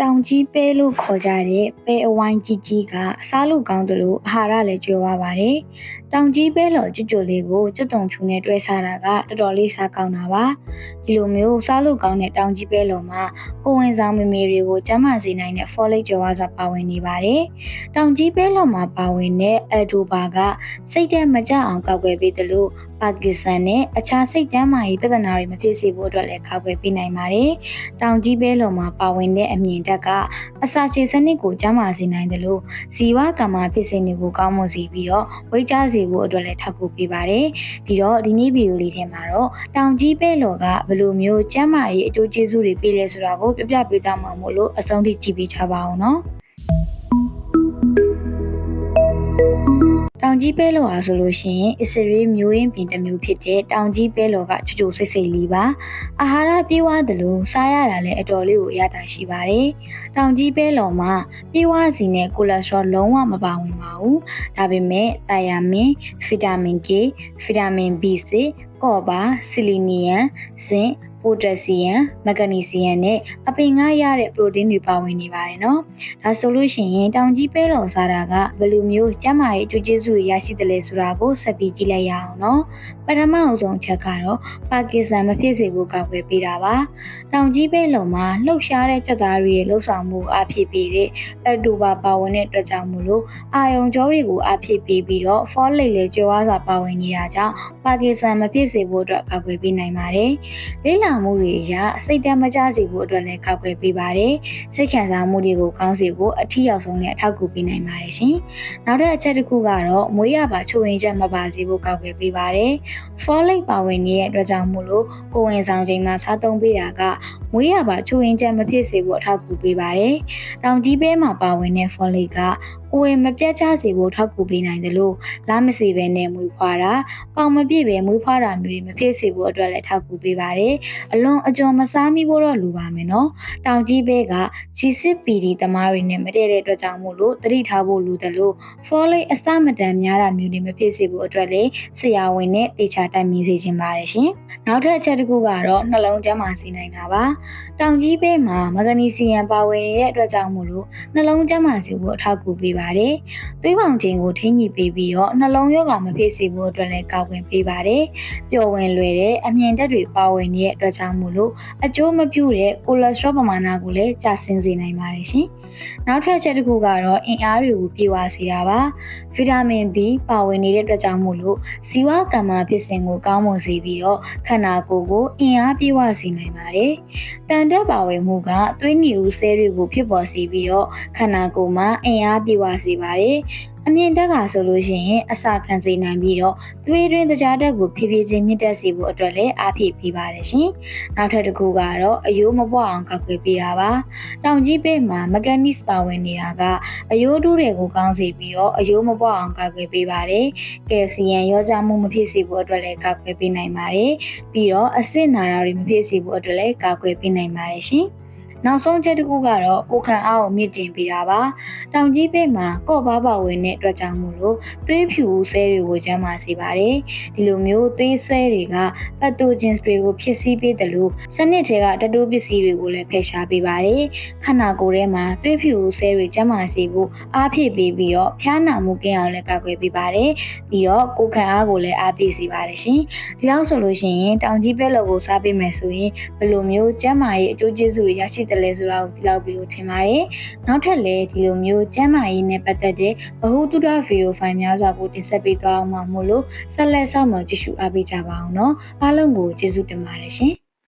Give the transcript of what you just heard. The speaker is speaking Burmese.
တောင်ကြီးပဲလို့ခေါ်ကြတဲ့ ပဲအဝိုင်းကြီးကြီးကအစားလို့ကောင်းသလို အာဟာရလည်းကျွဲဝပါတယ်။ တောင်ကြီးပဲလော်ကျွတ်ကျွတ်လေးကိုကျွတ်တုံဖြူနဲ့တွဲစားတာကတော်တော်လေးစားကောင်းတာပါ။ဒီလိုမျိုးစားလို့ကောင်းတဲ့တောင်ကြီးပဲလော်မှာကိုဝင်ဆောင်မမေတွေကိုကျန်းမာစေနိုင်တဲ့ folate ကျွဲဝစွာပါဝင်နေပါတယ်။တောင်ကြီးပဲလော်မှာပါဝင်တဲ့အဒိုဘာကစိတ်သက်မကြအောင်ကောက်ွယ်ပေးသလိုပါကစ္စတန်နဲ့အခြားစိတ်ကျန်းမာရေးပြဿနာတွေမဖြစ်စေဖို့အတွက်လည်းကောက်ွယ်ပေးနိုင်ပါတယ်။တောင်ကြီးပဲလော်မှာပါဝင်တဲ့အမြင်တက်ကအစာချေစနစ်ကိုကျန်းမာစေနိုင်တယ်လို့ဇီဝကမ္မာဖြစ်စဉ်တွေကိုကောင်းမွန်စေပြီးတော့ဝိတ်ကြားစေဖို့အတွက်လည်းထောက်ကူပေးပါတယ်။ဒီတော့ဒီနေ့ဗီဒီယိုလေးထဲမှာတော့တောင်ကြီးပဲလော်ကဘယ်လိုမျိုးကျန်းမာရေးအကျိုးကျေးဇူးတွေပေးလဲဆိုတာကိုပြပြပေးသွားမှာမို့လို့အဆုံးထိကြည့်ပေးကြပါအောင်နော်။ ကြီးပဲလော်အားဆိုလို့ရှိရင်အစ္စရေးမျိုးရင်းပြင်တစ်မျိုးဖြစ်တဲ့တောင်ကြီးပဲလော်ကချူချူစိတ်စိတ်လေးပါအာဟာရပြေးဝသလိုစားရတာလည်းအတော်လေးကိုအရသာရှိပါတယ်တောင်ကြီးပဲလော်မှာပြေးဝစီနဲ့ကိုလက်စထရောလုံးဝမပါဝင်ပါဘူးဒါပေမဲ့တာယာမင်ဗီတာမင် K ဗီတာမင် B6 ကော့ပါဆီလီနီယမ်ဇင် ပိုတက်ဆီယမ်မက်ဂနီဆီယမ်နဲ့အပင်ငါရတဲ့ပရိုတင်းတွေပါဝင်နေပါတယ်နော်။ဒါဆိုလို့ရှိရင်တောင်ကြီးပဲလော်စားတာကဘယ်လိုမျိုးကျန်းမာရေးအကျိုးကျေးဇူးတွေရရှိတယ်လဲဆိုတာကိုဆက်ပြီးကြည့်လိုက်ရအောင်နော်။ပထမအဆုံးချက်ကတော့ပါကစ္စတန်မဖြစ်စေဖို့ကောက်ွယ်ပေးတာပါ။တောင်ကြီးပဲလော်မှာလှုပ်ရှားတဲ့ကြက်သားတွေရဲ့လှုပ်ဆောင်မှုအဖြစ်ပေးတဲ့အတူပါပါဝင်တဲ့အတွက်ကြောင့်မို့လို့အာယုံကြောတွေကိုအဖြစ်ပေးပြီးတော့ folate လည်းကျွဲဝါစွာပါဝင်နေတာကြောင့်ပါကစ္စတန်မဖြစ်စေဖို့အတွက်ကောက်ွယ်ပေးနိုင်ပါတယ်။လေးလာမှုတွေအရစိတ်တမကြစေဖို့အတွက်လည်းကောက်ွယ်ပေးပါတယ်။စိတ်ခံစားမှုတွေကိုကောင်းစေဖို့အထီးရောက်ဆုံးနဲ့အထောက်အကူပေးနိုင်ပါတယ်ရှင်။နောက်တဲ့အချက်တစ်ခုကတော့မွေးရပါချိုးရင်ချက်မပါစေဖို့ကောက်ွယ်ပေးပါတယ်။ folate ပါဝင်နေတဲ့အတွက်ကြောင့်မို့လို့ကိုဝင်ဆောင်ချိန်မှာစားသုံးပေးတာကမွေးရပါချိုးရင်ချက်မဖြစ်စေဖို့အထောက်အကူပေးပါတယ်။တောင်ကြီးပဲမှာပါဝင်တဲ့ folate က ကိုယ်မပြတ်ချစေဖို့ထောက်ကူပေးနိုင်တယ်လို့လားမစီပဲနဲ့မွေးဖွားတာပေါင်မပြည့်ပဲမွေးဖွားတာမျိုးတွေမဖြစ်စေဖို့အတွက်လည်းထောက်ကူပေးပါတယ်အလွန်အကျွံမစားမိဖို့တော့လိုပါမယ်နော်တောင်ကြီးဘဲက G6PD သမားတွေနဲ့မတည့်တဲ့အတွက်ကြောင့်မို့လို့တတိထားဖို့လိုတယ်လို့ folate အစမတန်များတာမျိုးတွေမဖြစ်စေဖို့အတွက်လည်းဆရာဝန်နဲ့တေချာတိုင်ပင်စေချင်ပါတယ်ရှင်နောက်ထပ်အချက်တစ်ခုကတော့နှလုံးကျန်းမာစေနိုင်တာပါတောင်ကြီးဘဲမှာမဂနီဆီယမ်ပါဝင်နေတဲ့အတွက်ကြောင့်မို့လို့နှလုံးကျန်းမာစေဖို့အထောက်အကူပေးပါတယ်သွေးပေါင်ချိန်ကိုထိန်းညှိပေးပြီးတော့နှလုံးရောဂါမဖြစ်စေဖို့အတွက်လည်းကာကွယ်ပေးပါတယ်ပျော်ဝင်လွယ်တဲ့အမြင်တက်တွေပါဝင်နေတဲ့အတွက်ကြောင့်မို့လို့အကျိုးမပြုတဲ့ကိုလက်စထရောပမာဏကိုလည်းကျဆင်းစေနိုင်ပါတယ်ရှင်။နောက်ထပ်ချက်တစ်ခုကတော့အင်အားတွေကိုပြေဝစေတာပါ။ဗီတာမင် B ပါဝင်နေတဲ့အတွက်ကြောင့်မို့လို့ဇီဝကမ္မဖြစ်စဉ်ကိုကောင်းမွန်စေပြီးတော့ခန္ဓာကိုယ်ကိုအင်အားပြေဝစေနိုင်ပါတယ်။တန်တက်ပါဝင်မှုကသွေးနီဦးဆဲတွေကိုဖြစ်ပေါ်စေပြီးတော့ခန္ဓာကိုယ်မှာအင်အားပြေဝစေပါတယ်။အမြင့်တက်ကဆိုလို့ရှိရင်အစာခံစေနိုင်ပြီးတော့သွေးတွင်းတကြားတက်ကိုဖြည်းဖြည်းချင်းမြင့်တက်စေဖို့အတွက်လည်းအားဖြည့်ပေးပါတယ်ရှင်။နောက်ထပ်တစ်ခုကတော့အယိုးမပွားအောင်ကောက်ွယ်ပေးတာပါ။တောင်ကြီးပေးမှာ mechanics ပါဝင်နေတာကအယိုးတူးတွေကိုကောင်းစေပြီးတော့အယိုးမပွားအောင်ကောက်ွယ်ပေးပါတယ်။ကယ်ဆီယမ်ရောကြမှုမဖြစ်စေဖို့အတွက်လည်းကောက်ွယ်ပေးနိုင်ပါတယ်။ပြီးတော့အဆစ်နာတာတွေမဖြစ်စေဖို့အတွက်လည်းကောက်ွယ်ပေးနိုင်ပါတယ်ရှင်။ နောက်ဆုံးချက်တစ်ခုကတော့ကိုခံအားကိုမြင့်တင်ပေးတာပါ။တောင်ကြီးဘက်မှာကော့ပါပါဝင်တဲ့အတွက်ကြောင့်မို့လို့သွေးဖြူဆဲတွေကိုကျန်းမာစေပါတယ်။ဒီလိုမျိုးသွေးဆဲတွေကပတ်တိုဂျင်တွေကိုဖြစ်စည်းပေးတယ်လို့စနစ်ထဲကတတိုးပစ္စည်းတွေကိုလည်းဖယ်ရှားပေးပါတယ်။ခန္ဓာကိုယ်ထဲမှာသွေးဖြူဆဲတွေကျန်းမာစေဖို့အားဖြည့်ပေးပြီးတော့ဖျားနာမှုကင်းအောင်လည်းကာကွယ်ပေးပါတယ်။ပြီးတော့ကိုခံအားကိုလည်းအားပေးစေပါတယ်ရှင်။ဒီလောက်ဆိုလို့ရှိရင်တောင်ကြီးပဲလော်ကိုစားပေးမယ်ဆိုရင်ဘယ်လိုမျိုးကျန်းမာရေးအကျိုးကျေးဇူးတွေရရှိတယ်လဲဆိုတာကိုဒီလောက်ပြီးလို့ထင်ပါတယ်။နောက်ထပ်လည်းဒီလိုမျိုးကျန်းမာရေးနဲ့ပတ်သက်တဲ့ဗဟုသုတဗီဒီယိုဖိုင်များစွာကိုတင်ဆက်ပေးသွားအောင်မှာမို့လို့ဆက်လက်ဆောင်မကြည့်ရှုအားပေးကြပါအောင်နော်။အားလုံးကိုကျေးဇူးတင်ပါတယ်ရှင်။